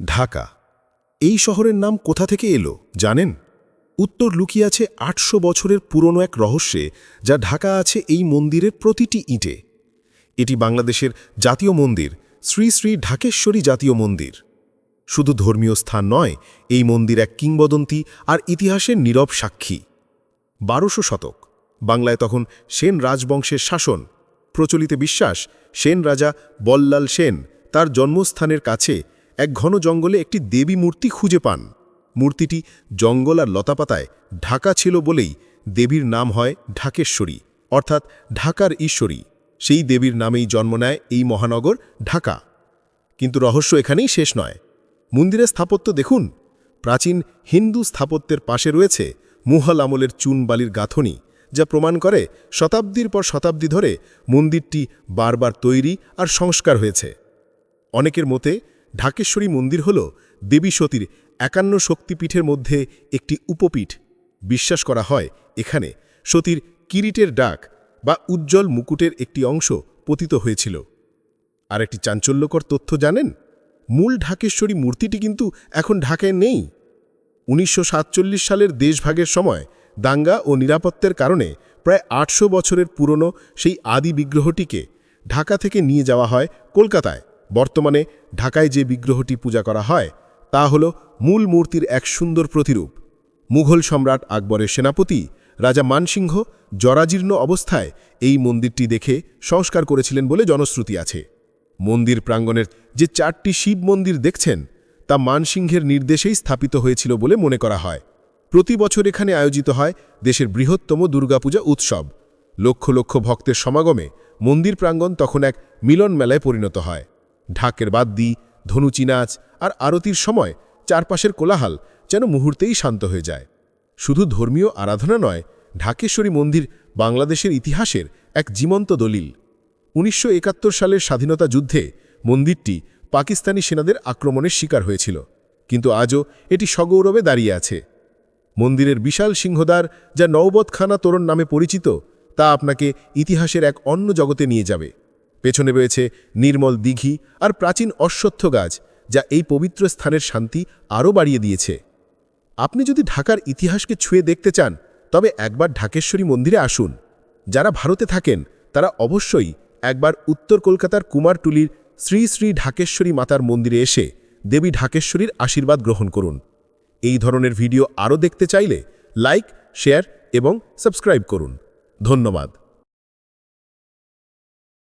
ঢাকা। এই শহরের নাম কোথা থেকে এলো, জানেন? উত্তর লুকিয়ে আছে আটশো বছরের পুরনো এক রহস্যে, যা ঢাকা আছে এই মন্দিরের প্রতিটি ইঁটে। এটি বাংলাদেশের জাতীয় মন্দির, শ্রী শ্রী ঢাকেশ্বরী জাতীয় মন্দির। শুধু ধর্মীয় স্থান নয়, এই মন্দির এক কিংবদন্তি আর ইতিহাসের নীরব সাক্ষী। বারোশো শতক, বাংলায় তখন সেন রাজবংশের শাসন। প্রচলিত বিশ্বাস, সেন রাজা বল্লাল সেন তার জন্মস্থানের কাছে এক ঘন জঙ্গলে একটি দেবী মূর্তি খুঁজে পান। মূর্তিটি জঙ্গল আর লতাপাতায় ঢাকা ছিল বলেই দেবীর নাম হয় ঢাকেশ্বরী, অর্থাৎ ঢাকার ঈশ্বরী। সেই দেবীর নামেই জন্ম নেয় এই মহানগর ঢাকা। কিন্তু রহস্য এখানেই শেষ নয়। মন্দিরের স্থাপত্য দেখুন। প্রাচীন হিন্দু স্থাপত্যের পাশে রয়েছে মুঘল আমলের চুন বালির গাঁথনি, যা প্রমাণ করে শতাব্দীর পর শতাব্দী ধরে মন্দিরটি বারবার তৈরি আর সংস্কার হয়েছে। অনেকের মতে ঢাকেশ্বরী মন্দির হল দেবী সতীর একান্ন শক্তিপীঠের মধ্যে একটি উপপীঠ। বিশ্বাস করা হয় এখানে সতীর কিরিটের ডাক বা উজ্জ্বল মুকুটের একটি অংশ পতিত হয়েছিল। আর একটি চাঞ্চল্যকর তথ্য জানেন? মূল ঢাকেশ্বরী মূর্তিটি কিন্তু এখন ঢাকায় নেই। উনিশশো সাতচল্লিশ সালের দেশভাগের সময় দাঙ্গা ও নিরাপত্তের কারণে প্রায় আটশো বছরের পুরনো সেই আদি বিগ্রহটিকে ঢাকা থেকে নিয়ে যাওয়া হয় কলকাতায়। বর্তমানে ঢাকায় যে বিগ্রহটি পূজা করা হয়, তা হল মূল মূর্তির এক সুন্দর প্রতিরূপ। মুঘল সম্রাট আকবরের সেনাপতি রাজা মানসিংহ জরাজীর্ণ অবস্থায় এই মন্দিরটি দেখে সংস্কার করেছিলেন বলে জনশ্রুতি আছে। মন্দির প্রাঙ্গণের যে চারটি শিব মন্দির দেখছেন, তা মানসিংহের নির্দেশেই স্থাপিত হয়েছিল বলে মনে করা হয়। প্রতি বছর এখানে আয়োজিত হয় দেশের বৃহত্তম দুর্গাপূজা উৎসব। লক্ষ লক্ষ ভক্তের সমাগমে মন্দির প্রাঙ্গণ তখন এক মিলন মেলায় পরিণত হয়। ঢাকের বাদ্যি, ধনুচি নাচ আর আরতির সময় চারপাশের কোলাহাল যেন মুহূর্তেই শান্ত হয়ে যায়। শুধু ধর্মীয় আরাধনা নয়, ঢাকেশ্বরী মন্দির বাংলাদেশের ইতিহাসের এক জীবন্ত দলিল। উনিশশো একাত্তর সালের স্বাধীনতা যুদ্ধে মন্দিরটি পাকিস্তানি সেনাদের আক্রমণের শিকার হয়েছিল, কিন্তু আজও এটি সগৌরবে দাঁড়িয়ে আছে। মন্দিরের বিশাল সিংহদ্বার যা নওবতখানা তোরণ নামে পরিচিত, তা আপনাকে ইতিহাসের এক অন্য জগতে নিয়ে যাবে। পেছনে রয়েছে নির্মল দিঘি আর প্রাচীন অশ্বত্থ গাছ, যা এই পবিত্র স্থানের শান্তি আরও বাড়িয়ে দিয়েছে। আপনি যদি ঢাকার ইতিহাসকে ছুঁয়ে দেখতে চান, তবে একবার ঢাকেশ্বরী মন্দিরে আসুন। যারা ভারতে থাকেন, তারা অবশ্যই একবার উত্তর কলকাতার কুমারটুলির শ্রী শ্রী ঢাকেশ্বরী মাতার মন্দিরে এসে দেবী ঢাকেশ্বরীর আশীর্বাদ গ্রহণ করুন। এই ধরনের ভিডিও আরও দেখতে চাইলে লাইক, শেয়ার এবং সাবস্ক্রাইব করুন। ধন্যবাদ।